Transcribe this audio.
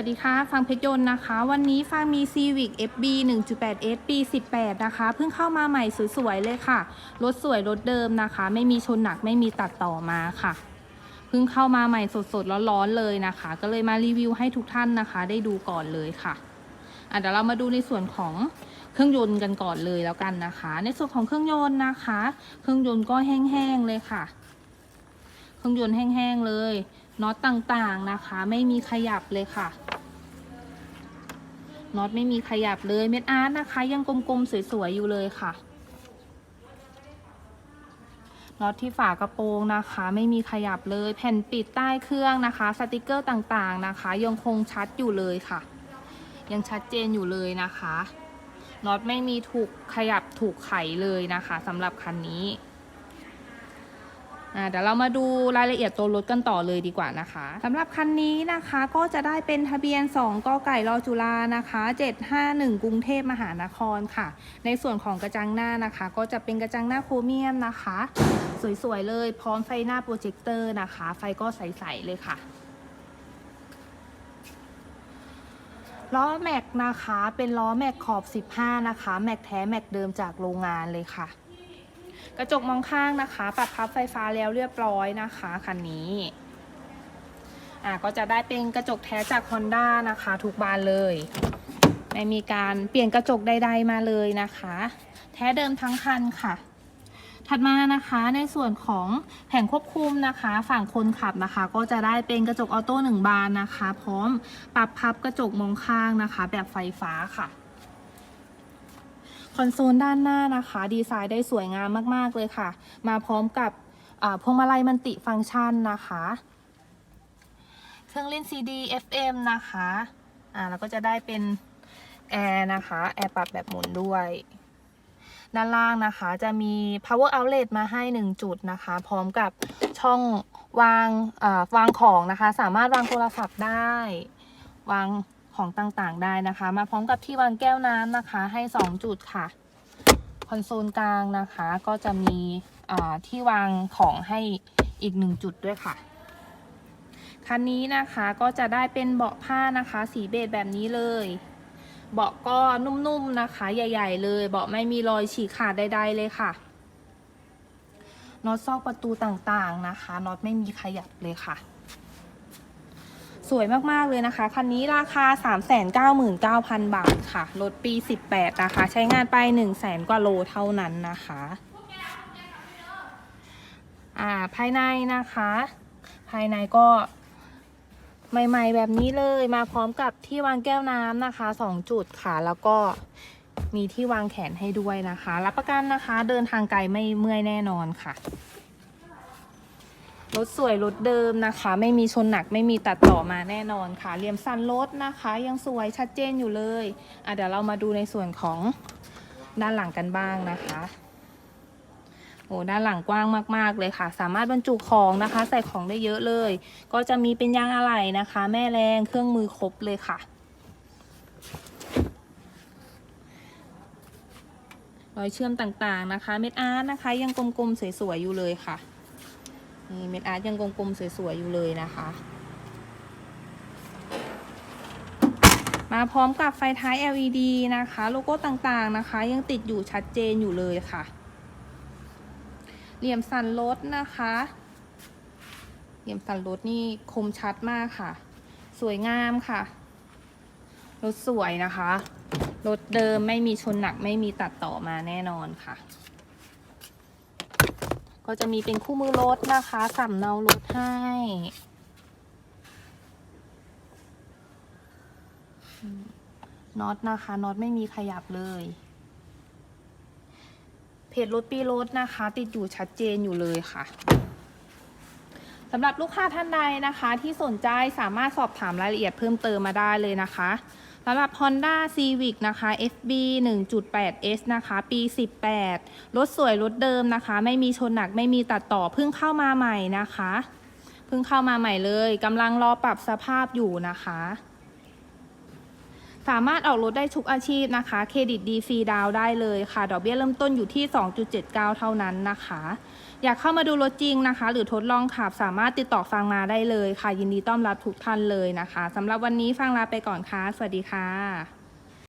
วัสดีค่ะฟังเพชรยนต์นะคะ วันนี้ฟังมี Civic FB 1.8S ปี 18 นะคะ เพิ่งเข้ามาใหม่สวยๆเลยค่ะ รถสวยรถเดิมนะคะ ไม่มีชนหนักไม่มีตัดต่อมาค่ะ เพิ่งเข้ามาใหม่สดๆร้อนๆเลยนะคะ ก็เลยมารีวิวให้ทุกท่านนะคะ ได้ดูก่อนเลยค่ะอะเดี๋ยวเรามาดูในส่วนของเครื่องยนต์กันก่อนเลยแล้วกันนะคะ ในส่วนของเครื่องยนต์นะคะ เครื่องยนต์ก็แห้งๆเลยค่ะ เครื่องยนต์แห้งๆเลยน็อตต่างๆนะคะ ไม่มีขยับเลยค่ะ น็อตไม่มีขยับเลยเม็ดอาร์ตนะคะ ยังกลมๆสวยๆอยู่เลยค่ะน็อตที่ฝากระโปรงนะคะ ไม่มีขยับเลยแผ่นปิดใต้เครื่องนะคะ สติกเกอร์ต่างๆนะคะ ยังคงชัดอยู่เลยค่ะ ยังชัดเจนอยู่เลยนะคะน็อตไม่มีถูกขยับถูกไขเลยนะคะสำหรับคันนี้ เดี๋ยวเรามาดูรายละเอียดตัวรถกันต่อเลยดีกว่านะคะสำหรับคันนี้นะคะก็จะได้เป็นทะเบียน 2กไก่รอจุฬานะคะ 751 กรุงเทพมหานครค่ะ ในส่วนของกระจังหน้านะคะ ก็จะเป็นกระจังหน้าโครเมียมนะคะ สวยๆเลยพร้อมไฟหน้าโปรเจคเตอร์นะคะ ไฟก็ใสๆเลยค่ะล้อแม็กนะคะเป็นล้อแม็กขอบ 15 นะคะ แม็กแท้แม็กเดิมจากโรงงานเลยค่ะ กระจกมองข้างนะคะ ปรับพับไฟฟ้าแล้วเรียบร้อยนะคะคันนี้อ่าก็จะได้เป็นกระจกแท้จาก Honda นะคะ ทุกบานเลย ไม่มีการเปลี่ยนกระจกใด ๆ มาเลยนะคะ แท้เดิมทั้งคันค่ะ ถัดมานะคะในส่วนของแผงควบคุมนะคะ ฝั่งคนขับนะคะ ก็จะได้เป็นกระจกออโต้หนึ่งบานนะคะ พร้อมปรับพับกระจกมองข้างนะคะ แบบไฟฟ้าค่ะ คอนโซลด้านหน้านะคะ ดีไซน์ได้สวยงามมากๆเลยค่ะ มาพร้อมกับพวงมาลัยมันติฟังก์ชันนะคะ เครื่องเล่น CD FM นะคะอ่าแล้วก็จะได้เป็นแอร์นะคะ แอร์ปรับแบบหมุนด้วย ด้านล่างนะคะจะมี power outlet มาให้ 1 จุดนะคะ พร้อมกับช่องวางวางของนะคะ สามารถวางโทรศัพท์ได้ วาง ของต่างๆได้นะคะ มาพร้อมกับที่วางแก้วน้ำนะคะ ให้ 2 จุดค่ะ คอนโซลกลางนะคะก็จะมีที่วางของให้อีก 1 จุดด้วยค่ะคันนี้นะคะก็จะได้เป็นเบาะผ้านะคะ สีเบจแบบนี้เลย เบาะก็นุ่มๆนะคะ ใหญ่ ๆ เลย เบาะไม่มีรอยฉีกขาดใดๆเลยค่ะน็อตซอกประตูต่างๆนะคะน็อตไม่มีขยับเลยค่ะ สวยมาก ๆ เลยนะคะ คันนี้ราคา 399,000 บาทค่ะ รถปี 18 นะคะ ใช้งานไป 100,000กว่าโลเท่านั้นนะคะ อ่า ภายในนะคะ ภายในก็ใหม่ ๆ แบบนี้เลย มาพร้อมกับที่วางแก้วน้ำนะคะ 2 จุดค่ะ แล้วก็มีที่วางแขนให้ด้วยนะคะ รับประกันนะคะ เดินทางไกลไม่เมื่อยแน่นอนค่ะ รถสวยรถเดิมนะคะ ไม่มีชนหนักไม่มีตัดต่อมาแน่นอนค่ะเหลี่ยมสันรถนะคะ ยังสวยชัดเจนอยู่เลยอะเดี๋ยวเรามาดูในส่วนของด้านหลังกันบ้างนะคะโอ้ด้านหลังกว้างมาก ๆ เลยค่ะ สามารถบรรจุของนะคะ ใส่ของได้เยอะเลย ก็จะมีเป็นยางอะไหล่นะคะ แม่แรงเครื่องมือครบเลยค่ะรอยเชื่อมต่างๆนะคะ เม็ดอาร์ตนะคะ ยังกลมๆสวยๆอยู่เลยค่ะ นี่เม็ดอาร์ตยังกลมๆสวยๆอยู่เลยนะคะ มาพร้อมกับไฟท้าย LED นะคะ โลโก้ต่างๆนะคะ ยังติดอยู่ชัดเจนอยู่เลยค่ะ เหลี่ยมสันรถนะคะ เหลี่ยมสันรถนี่คมชัดมากค่ะ สวยงามค่ะ รถสวยนะคะ รถเดิมไม่มีชนหนักไม่มีตัดต่อมาแน่นอนค่ะ ก็จะมีเป็นคู่มือรถนะคะสำเนารถให้น็อตนะคะน็อตไม่มีขยับเลย เพจรถปีรถนะคะ ติดอยู่ชัดเจนอยู่เลยค่ะสำหรับลูกค้าท่านใดนะคะ ที่สนใจสามารถสอบถามรายละเอียดเพิ่มเติมมาได้เลยนะคะ สำหรับ Honda Civic นะคะ FB 1.8S นะคะ ปี 18 รถสวยรถเดิมนะคะ ไม่มีชนหนักไม่มีตัดต่อเพิ่งเข้ามาใหม่นะคะ เพิ่งเข้ามาใหม่เลยกำลังรอปรับสภาพอยู่นะคะ สามารถออกรถได้ทุกอาชีพนะคะ เครดิตดีฟรีดาวได้เลยค่ะ ดอกเบี้ยเริ่มต้นอยู่ที่ 2.79 เท่านั้นนะคะ อยากเข้ามาดูรถจริงนะคะ หรือทดลองขับสามารถติดต่อฟังมาได้เลยค่ะ ยินดีต้อนรับทุกท่านเลยนะคะสำหรับวันนี้ฟังลาไปก่อนค่ะ สวัสดีค่ะ